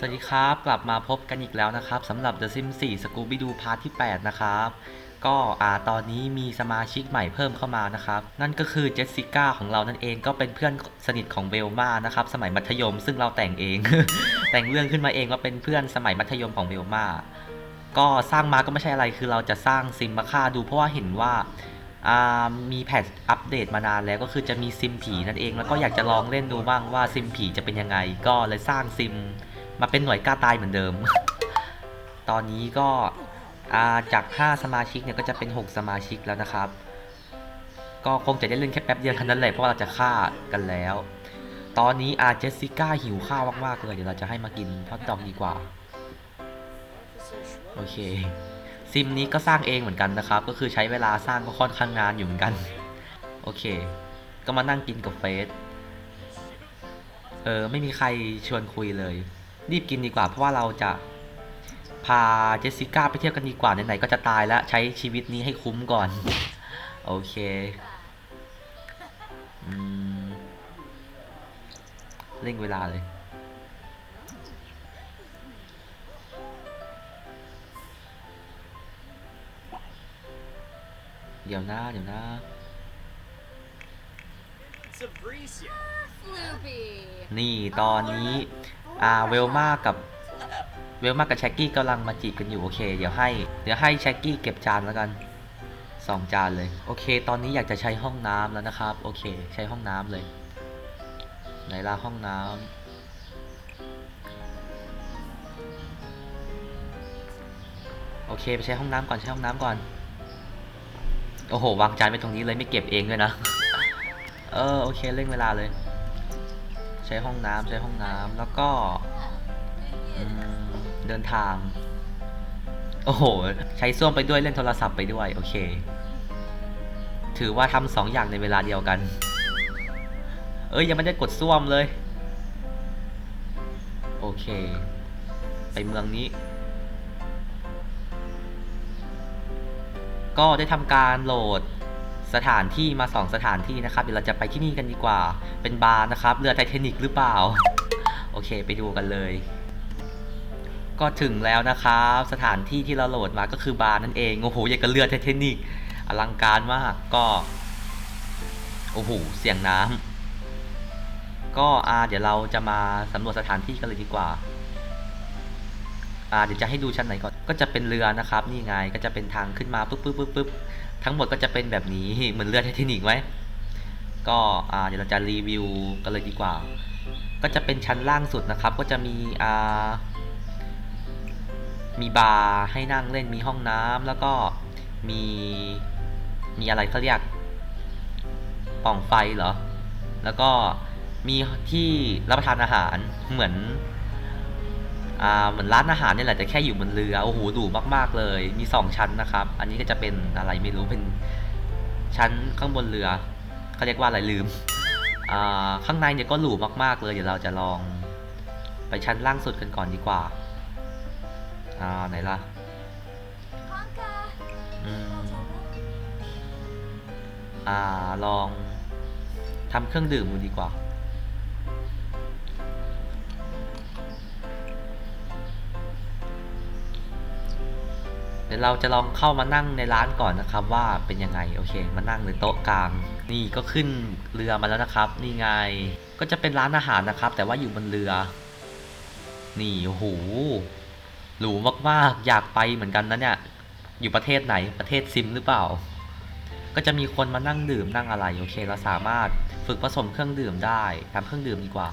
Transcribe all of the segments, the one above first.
สวัสดีครับ กลับมาพบกันอีกแล้วนะครับสำหรับ The Sims 4 Scooby Doo พาร์ทที่ 8 นะครับ ก็อ่าตอนนี้มีสมาชิกใหม่เพิ่มเข้ามานะครับ นั่นก็คือเจสสิก้าของเรานั่นเองก็เป็นเพื่อนสนิทของเบลมานะครับ สมัยมัธยมซึ่งเราแต่งเอง แต่งเรื่องขึ้นมาเองว่าเป็นเพื่อนสมัยมัธยมของเบลมาก็สร้างมาก็ไม่ใช่อะไรคือเราจะสร้างซิมมาฆ่าดูเพราะว่าเห็นว่าอ่ามีแพทอัปเดตมานานแล้วก็คือจะมีซิมผีนั่นเอง แล้วก็อยากจะลองเล่นดูบ้างว่าซิมผีจะเป็นยังไง ก็เลยสร้างซิม มาเป็นหน่วยกล้าตายเหมือนเดิม ตอนนี้ก็อาจาก 5 สมาชิกเนี่ยก็จะเป็น 6 สมาชิกแล้วนะครับ ก็คงจะได้เล่นแค่แป๊บเดียวเท่านั้นแหละเพราะว่าเราจะฆ่ากันแล้ว ตอนนี้อาเจสสิก้าหิวข้าวมากๆเลยเดี๋ยวเราจะให้มากินทอดดอกดีกว่า โอเค ซิมนี้ก็สร้างเองเหมือนกันนะครับ ก็คือใช้เวลาสร้างก็ค่อนข้างนานอยู่เหมือนกัน โอเค ก็มานั่งกินกับเฟสเออไม่มีใครชวนคุยเลย รีบกินดีกว่า เพราะว่าเราจะพาเจสสิก้าไปเที่ยวกันดีกว่าไหนๆก็จะตายแล้วใช้ชีวิตนี้ให้คุ้มก่อน โอเคอืมเร่งเวลาเลย เดี๋ยวนะเดี๋ยวนะ Sabricia. Floopy. นี่ตอนนี้ อ่าเวลมากับเวลมากับแช็กกี้กำลังมาจีบกันอยู่โอเค เดี๋ยวให้ เดี๋ยวให้แช็กกี้เก็บจานแล้วกันสองจานเลย โอเค ตอนนี้อยากจะใช้ห้องน้ำแล้วนะครับ โอเค ใช้ห้องน้ำเลยไหนล่ะห้องน้ำโอเคไปใช้ห้องน้ำก่อนใช้ห้องน้ำก่อน โอ้โหวางจานไว้ตรงนี้เลยไม่เก็บเองด้วยนะ เออโอเคเร่งเวลาเลย ใช้ห้องน้ำใช้ห้องน้ำแล้วก็เดินทาง โอ้โห ใช้ส้วมไปด้วยเล่นโทรศัพท์ไปด้วย โอเค ถือว่าทำสองอย่างในเวลาเดียวกัน เอ้ยยังไม่ได้กดส้วมเลย โอเค ไปเมืองนี้ ก็ได้ทำการโหลด สถานที่มาสองสถานที่นะครับ เดี๋ยวเราจะไปที่นี่กันดีกว่า เป็นบาร์นะครับ เรือไททานิกหรือเปล่า โอเค ไปดูกันเลย ก็ถึงแล้วนะครับ สถานที่ที่เราโหลดมาก็คือบาร์นั่นเอง โอ้โหอย่างกับเรือไททานิกอลังการมาก ก็ โอ้โห เสียงน้ำก็อาเดี๋ยวเราจะมาสำรวจสถานที่กันเลยดีกว่า อ่าเดี๋ยวจะให้ดูชั้นไหนก่อน ก็จะเป็นเรือนะครับ นี่ไง ก็จะเป็นทางขึ้นมาปุ๊บปุ๊บปุ๊บปุ๊บทั้งหมดก็จะเป็นแบบนี้ เหมือนเรือไททานิกไหมก็อ่าเดี๋ยวเราจะรีวิวกันเลยดีกว่า ก็จะเป็นชั้นล่างสุดนะครับ ก็จะมีอ่ามีบาร์ให้นั่งเล่น มีห้องน้ำแล้วก็มี มีอะไรเขาเรียกป่องไฟเหรอ แล้วก็มีที่รับประทานอาหารเหมือน เหมือนร้านอาหารเนี่ยแหละแต่แค่อยู่บนเรือโอ้โหดูมาก ๆ เลย มีสองชั้นนะครับ อันนี้ก็จะเป็นอะไรไม่รู้เป็นชั้นข้างบนเรือเขาเรียกว่าอะไรลืมอ่าข้างในเนี่ยก็หรูมาก ๆ เลยเดี๋ยวเราจะลองไปชั้นล่างสุดกันก่อนดีกว่าอ่าไหนล่ะอ่าลองทำเครื่องดื่มดูดีกว่า เดี๋ยวเราจะลองเข้ามานั่งในร้านก่อนนะครับ ว่าเป็นยังไงโอเค มานั่งในโต๊ะกลางนี่ก็ขึ้นเรือมาแล้วนะครับ นี่ไงก็จะเป็นร้านอาหารนะครับ แต่ว่าอยู่บนเรือ นี่โอ้โหหรูมากๆอยากไปเหมือนกันนะเนี่ยอยู่ประเทศไหนประเทศซิมหรือเปล่า ก็จะมีคนมานั่งดื่มนั่งอะไรโอเค เราสามารถฝึกผสมเครื่องดื่มได้ทำเครื่องดื่มดีกว่า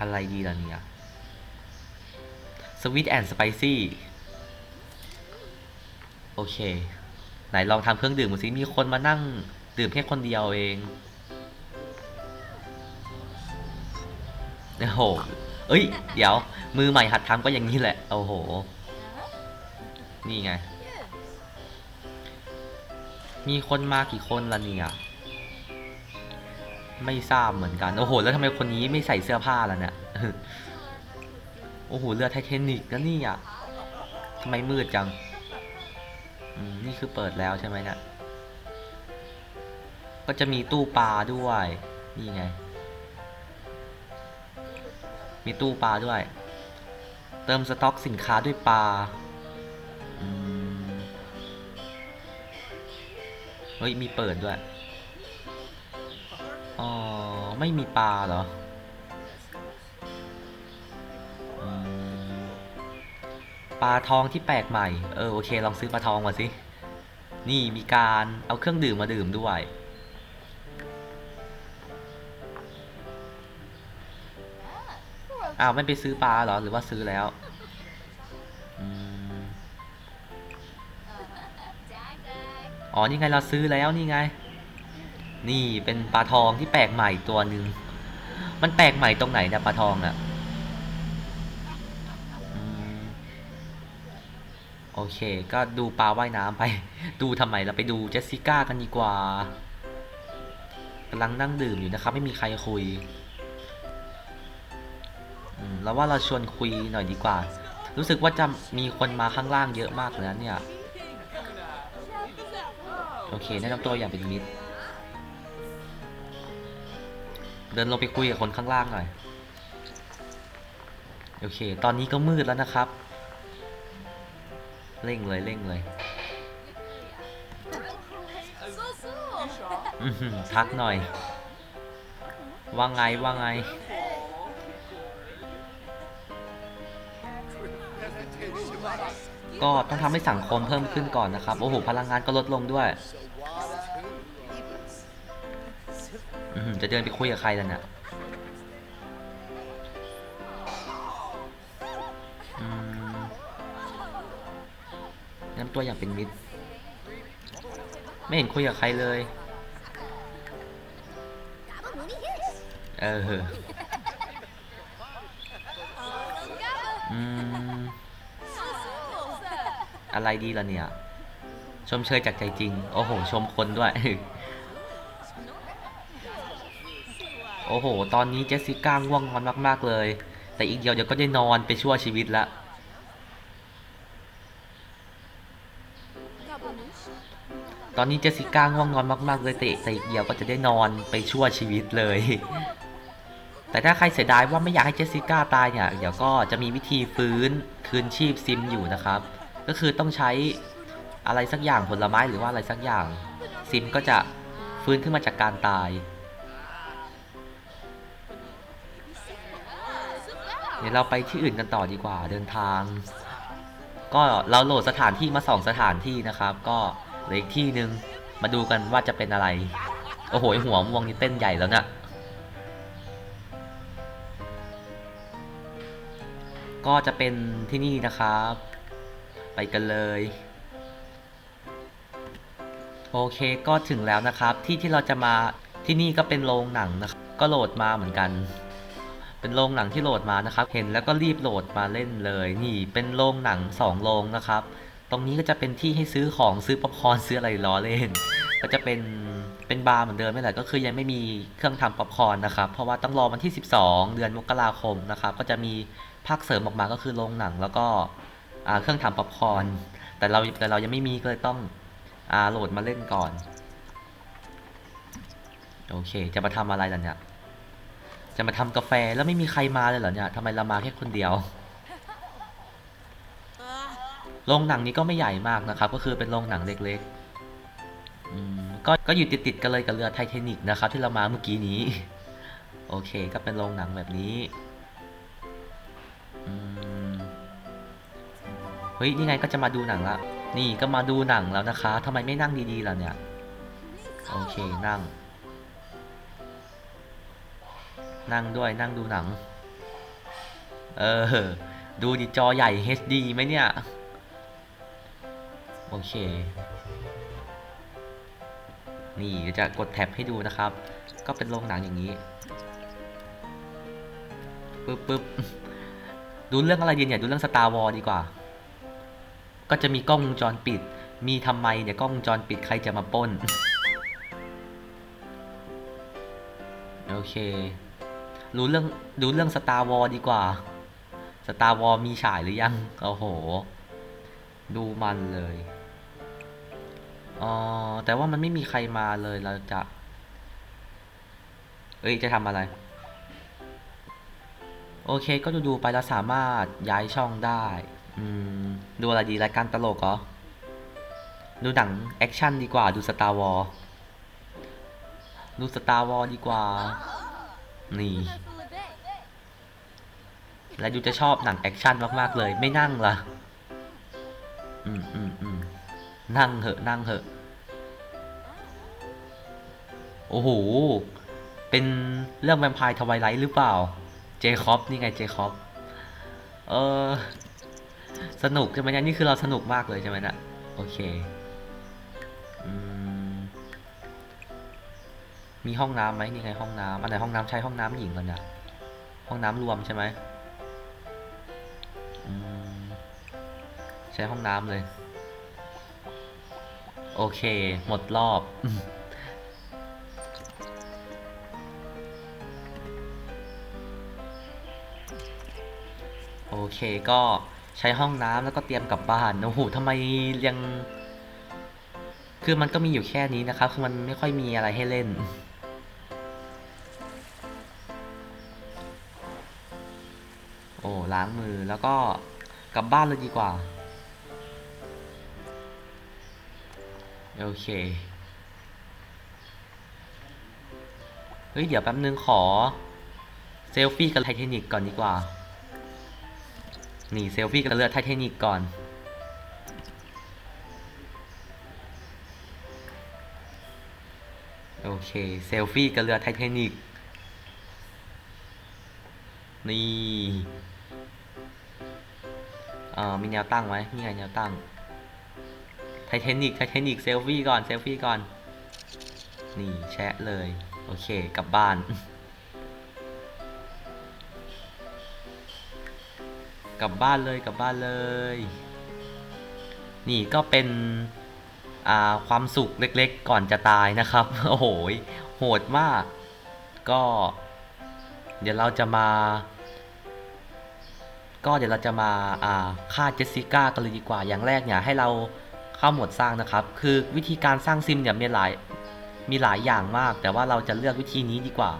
อะไรดีล่ะเนี่ย sweet and spicy โอเค ไหนลองทำเครื่องดื่มดูสิมีคนมานั่งดื่มแค่คนเดียวเองโอ้โห เอ้ย เดี๋ยว มือใหม่หัดทำก็อย่างนี้แหละ โอ้โห นี่ไง มีคนมากี่คนละเนี่ย ไม่ทราบเหมือนกัน โอ้โห แล้วทำไมคนนี้ไม่ใส่เสื้อผ้าล่ะเนี่ย โอ้โหเรือไทเทนิกแล้วนี่อะทำไมมืดจังนี่คือเปิดแล้วใช่ไหมเนี่ยก็จะมีตู้ปลาด้วย นี่ไง มีตู้ปลาด้วย เติมสต็อกสินค้าด้วยปลาเฮ้ย มีเปิดด้วย อ๋อ ไม่มีปลาเหรอ ปลาทองที่แปลกใหม่ เออโอเค ลองซื้อปลาทองมาสิ นี่มีการเอาเครื่องดื่มมาดื่มด้วย อ้าวไม่ไปซื้อปลาเหรอ หรือว่าซื้อแล้ว อ๋อ นี่ไงเราซื้อแล้วนี่ไง นี่เป็นปลาทองที่แปลกใหม่ตัวหนึ่ง มันแปลกใหม่ตรงไหนนี่ยปลาทองอะ่ะ โอเค ก็ดูปลาว่ายน้ำไป ดูทำไมเราไปดูเจสสิก้ากันดีกว่ากำลังนั่งดื่มอยู่นะครับ ไม่มีใครคุยแล้วว่าเราชวนคุยหน่อยดีกว่า รู้สึกว่าจะมีคนมาข้างล่างเยอะมากเลยนะเนี่ย โอเคแนะนำตัวอย่างเป็นมิตร เดินลงไปคุยกับคนข้างล่างหน่อย โอเค ตอนนี้ก็มืดแล้วนะครับ เร่งเลยเร่งเลย So so. อื้อหือทักหน่อย ว่าไงว่าไง ก็ต้องทำให้สังคมเพิ่มขึ้นก่อนนะครับ โอ้โห พลังงานก็ลดลงด้วย จะเดินไปคุยกับใครล่ะเนี่ย ตัวอย่างเป็นมิตร ไม่เห็นคุยกับใครเลย เอออืมอะไรดีล่ะเนี่ย ชมเชยจากใจจริง โอ้โห ชมคนด้วย โอ้โห ตอนนี้เจสสิก้าง่วงนอนมาก ๆ เลย แต่อีกเดียวเดี๋ยวก็ได้นอนไปชั่วชีวิตละ ตอนนี้เจสสิก้าง่วงนอนมากๆเลยแต่แต่อีกเดียวก็จะได้นอนไปชั่วชีวิตเลย แต่ถ้าใครเสียดายว่าไม่อยากให้เจสสิก้าตายเนี่ยเดี๋ยวก็จะมีวิธีฟื้นคืนชีพซิมอยู่นะครับ ก็คือต้องใช้อะไรสักอย่างผลไม้หรือว่าอะไรสักอย่าง ซิมก็จะฟื้นขึ้นมาจากการตายเดี๋ยวเราไปที่อื่นกันต่อดีกว่าเดินทาง ก็เราโหลดสถานที่มาสองสถานที่นะครับ ก็ เหลืออีกที่หนึ่งมาดูกันว่าจะเป็นอะไร โอ้โหหัวม่วงนี่เต้นใหญ่แล้วนี่ยก็จะเป็นที่นี่นะครับ ไปกันเลย โอเคก็ถึงแล้วนะครับ ที่ที่เราจะมาที่นี่ก็เป็นโรงหนังนะครับก็โหลดมาเหมือนกัน เป็นโรงหนังที่โหลดมานะครับ เห็นแล้วก็รีบโหลดมาเล่นเลย นี่เป็นโรงหนังสองโรงนะครับ ตรงนี้ก็จะเป็นที่ให้ซื้อของซื้อป๊อปคอร์นซื้ออะไรล้อเล่น ก็จะเป็นเป็นบาร์เหมือนเดิมนี่แหละก็คือยังไม่มีเครื่องทำป๊อปคอร์นนะครับเพราะว่าต้องรอวันที่ 12 เดือนมกราคมนะครับก็จะมีภาคเสริมออกมาก็คือโรงหนังแล้วก็เครื่องทำป๊อปคอร์นแต่เราแต่เรายังไม่มีก็เลยต้องอาโหลดมาเล่นก่อน โอเค จะมาทำอะไรล่ะเนี่ย จะมาทำกาแฟแล้วไม่มีใครมาเลยเหรอเนี่ยทำไมเรามาแค่คนเดียว โรงหนังนี้ก็ไม่ใหญ่มากนะครับ ก็คือเป็นโรงหนังเล็กๆก็ก็อยู่ติดๆกันเลยกับเรือไททานิกนะครับ ที่เรามาเมื่อกี้นี้ โอเค ก็เป็นโรงหนังแบบนี้เฮ้ย นี่ไงก็จะมาดูหนังละ นี่ก็มาดูหนังแล้วนะคะทำไมไม่นั่งดีๆล่ะเนี่ย โอเค นั่ง นั่งด้วยนั่งดูหนัง เออ ดูดิจอใหญ่ HD ไหมเนี่ย โอเค นี่จะกดแท็บให้ดูนะครับ ก็เป็นโรงหนังอย่างนี้ปึ๊บปึ๊บดูเรื่องอะไรดีเนี่ยดูเรื่อง Star Wars ดีกว่า ก็จะมีกล้องวงจรปิด มีทำไมเนี่ยกล้องวงจรปิดใครจะมาป้น โอเค รู้เรื่องดูเรื่อง Star War ดีกว่า Star War มีฉายหรือยัง โอ้โห ดูมันเลย อ๋อแต่ว่ามันไม่มีใครมาเลยเราจะ เอ้ยจะทำอะไร โอเคก็ดูดูๆไปแล้วสามารถย้ายช่องได้ อืม ดูอะไรดีรายการตลกเหรอ ดูหนังแอคชั่นดีกว่าดูสตาร์วอลดูสตาร์วอลดีกว่า นี่ และยูจะชอบหนังแอคชั่นมาก ๆ เลยไม่นั่งละอืมอืมอืม นั่งเหอะนั่งเหอะ โอ้โห เป็นเรื่องแวมไพร์ทวายไลท์หรือเปล่า เจคอบนี่ไงเจคอบเออ สนุกใช่ไหมเนี่ยนี่คือเราสนุกมากเลยใช่ไหมนะโอเคมีห้องน้ำไหมนี่ไงห้องน้ำอันไหนห้องน้ำใช้ห้องน้ำหญิงกันเนี่ยห้องน้ำรวมใช่ไหมมใช้ห้องน้ำเลย โอเค หมดรอบ โอเคก็ใช้ห้องน้ำแล้วก็เตรียมกลับบ้านโอ้โหทำไมยัง คือมันก็มีอยู่แค่นี้นะครับ คือมันไม่ค่อยมีอะไรให้เล่น โอ้ล้างมือแล้วก็กลับบ้านเลยดีกว่า โอเค เฮ้ย เดี๋ยวแป๊บนึงขอ เซลฟี่กับไทเทนิกก่อนดีกว่า นี่เซลฟี่กับเรือไทเทนิกก่อนโอเค เซลฟี่กับเรือไทเทนิกนี่เอ่อมีแนวตั้งไหมนี่ไงแนวตั้ง ไทเทนิกไทเทนิกเซลฟี่ก่อนเซลฟี่ก่อน นี่แชะเลย โอเคกลับบ้าน กลับบ้านเลยกลับบ้านเลย นี่ก็เป็นความสุขเล็กๆ ก่อนจะตายนะครับ โอ้โหโหดมาก ก็ เดี๋ยวเราจะมา ก็เดี๋ยวเราจะมาอ่าฆ่าเจสสิก้ากันเลยดีกว่าอย่างแรกเนี่ยให้เรา เข้าโหมดสร้างนะครับ คือวิธีการสร้างซิมเนี่ยมีหลายมีหลายอย่างมาก แต่ว่าเราจะเลือกวิธีนี้ดีกว่า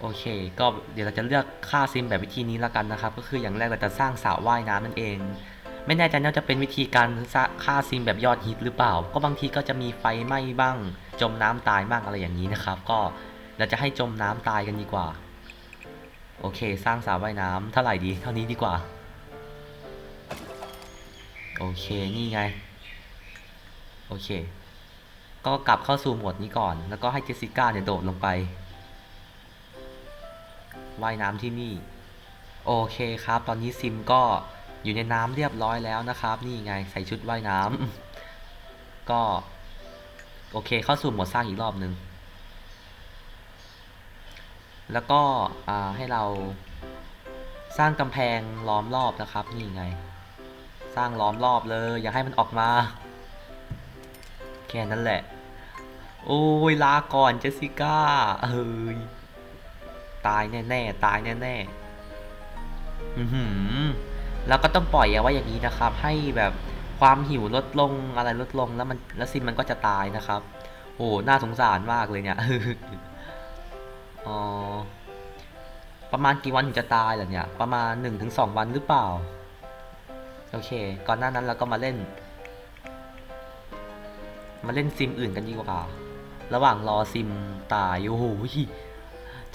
โอเค ก็เดี๋ยวเราจะเลือกค่าซิมแบบวิธีนี้ล้วกันนะครับ ก็คืออย่างแรกเราจะสร้างสระว่ายน้ำนั่นเอง ไม่แน่ใจว่าจะเป็นวิธีการค่าซิมแบบยอดฮิตหรือเปล่า ก็บางทีก็จะมีไฟไหม้บ้าง จมน้ำตายบ้างอะไรอย่างนี้นะครับ ก็เราจะให้จมน้ำตายกันดีกว่า โอเค สร้างสระว่ายน้ำเท่าไหร่ดี เท่านี้ดีกว่า โอเค นี่ไง โอเค ก็กลับเข้าสู่โหมดนี้ก่อน แล้วก็ให้เจสสิก้าเนี่ยโดดลงไป ว่ายน้ำที่นี่ โอเคครับ ตอนนี้ซิมก็อยู่ในน้ำเรียบร้อยแล้วนะครับ นี่ไงใส่ชุดว่ายน้ำ ก็ โอเคเข้าสู่โหมดสร้างอีกรอบหนึ่งแล้วก็ให้เราสร้างกำแพงล้อมรอบนะครับ นี่ไง สร้างล้อมรอบเลย อย่าให้มันออกมา แค่นั้นแหละ โอ้ยลาก่อนเจสสิก้าเอ้ยตายแน่ๆตายแน่ๆอือหือแล้วก็ต้องปล่อยเอาไว้อย่างนี้นะครับ ให้แบบความหิวลดลงอะไรลดลงแล้วมันแล้วซิมมันก็จะตายนะครับ โอ้น่าสงสารมากเลยเนี่ยอ๋อประมาณกี่วันถึงจะตายเหรอเนี่ย ประมาณ 1-2 วันหรือเปล่า โอเค ก่อนหน้านั้นเราก็มาเล่น มาเล่นซิมอื่นกันดีกว่า ระหว่างรอซิมตายโอ้โห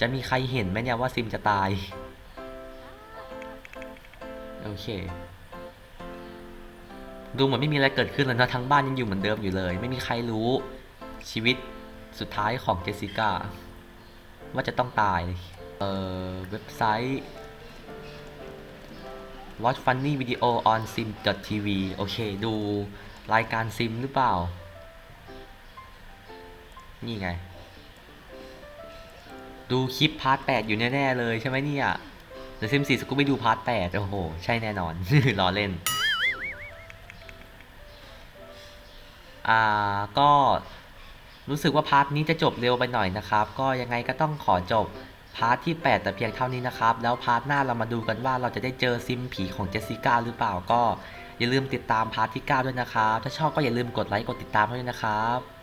จะมีใครเห็นไหมเนี่ยว่าซิมจะตาย โอเค ดูเหมือนไม่มีอะไรเกิดขึ้นเลยนะทั้งบ้านยังอยู่เหมือนเดิมอยู่เลย ไม่มีใครรู้ชีวิตสุดท้ายของเจสสิก้าว่าจะต้องตาย เอ่อ เว็บไซต์ watch funny video on sim tv โอเค ดูรายการซิมหรือเปล่า นี่ไง ดูคลิปพาร์ทแปดอยู่แน่ๆเลยใช่ไหมเนี่ยเดี๋ยวซิมสี่สกูไปดูพาร์ทแปดโอ้โห ใช่แน่นอน รอเล่น อ่า ก็รู้สึกว่าพาร์ทนี้จะจบเร็วไปหน่อยนะครับ ก็ยังไงก็ต้องขอจบ พาร์ทที่ 8 แต่เพียงเท่านี้นะครับ แล้วพาร์ทหน้าเรามาดูกันว่าเราจะได้เจอซิมผีของเจสสิก้าหรือเปล่าก็ อย่าลืมติดตามพาร์ทที่ 9 ด้วยนะครับ ถ้าชอบก็อย่าลืมกดไลค์กดติดตามด้วยนะครับ